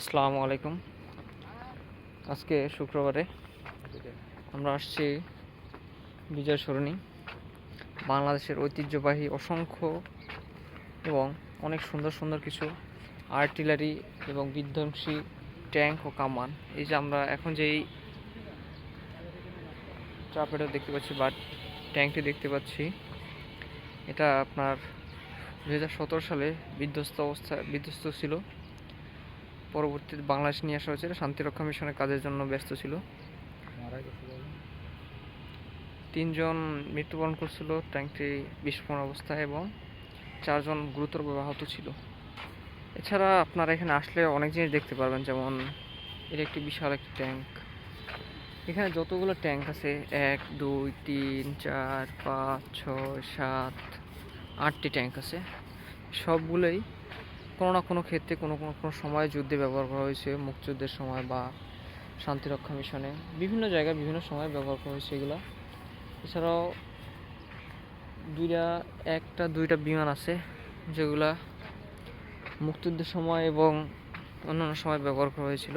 আসসালামু আলাইকুম। আজকে শুক্রবারে আমরা আসছি বিজয় সরণি। বাংলাদেশের ঐতিহ্যবাহী অসংখ্য এবং অনেক সুন্দর সুন্দর কিছু আর্টিলারি এবং বিধ্বংসী ট্যাঙ্ক ও কামান। এই যে আমরা এখন যেই ট্রাপেটা দেখতে পাচ্ছি বা ট্যাঙ্কটি দেখতে পাচ্ছি, এটা আপনার দু হাজার সতেরো সালে বিধ্বস্ত অবস্থা বিধ্বস্ত ছিল। পরবর্তীতে বাংলাদেশ নিয়ে আসা হয়েছিল। শান্তিরক্ষা মিশনের কাজের জন্য ব্যস্ত ছিল। তিনজন মৃত্যুবরণ করছিল ট্যাঙ্কটি বিস্ফোরণ অবস্থায় এবং চারজন গুরুতরভাবে আহত ছিল। এছাড়া আপনারা এখানে আসলে অনেক জিনিস দেখতে পারবেন যেমন এর একটি বিশাল একটি ট্যাঙ্ক। এখানে যতগুলো ট্যাঙ্ক আছে এক দুই তিন চার পাঁচ ছয় সাত আটটি ট্যাঙ্ক আছে। সবগুলোই কোনো না কোনো ক্ষেত্রে কোনো কোনো কোনো সময় যুদ্ধে ব্যবহার করা হয়েছে, মুক্তিযুদ্ধের সময় বা শান্তিরক্ষা মিশনে। বিভিন্ন জায়গায় বিভিন্ন সময় ব্যবহার করা হয়েছে এগুলো। এছাড়াও দুইটা, একটা, দুইটা বিমান আছে যেগুলা মুক্তিযুদ্ধের সময় এবং অন্যান্য সময় ব্যবহার করা হয়েছিল।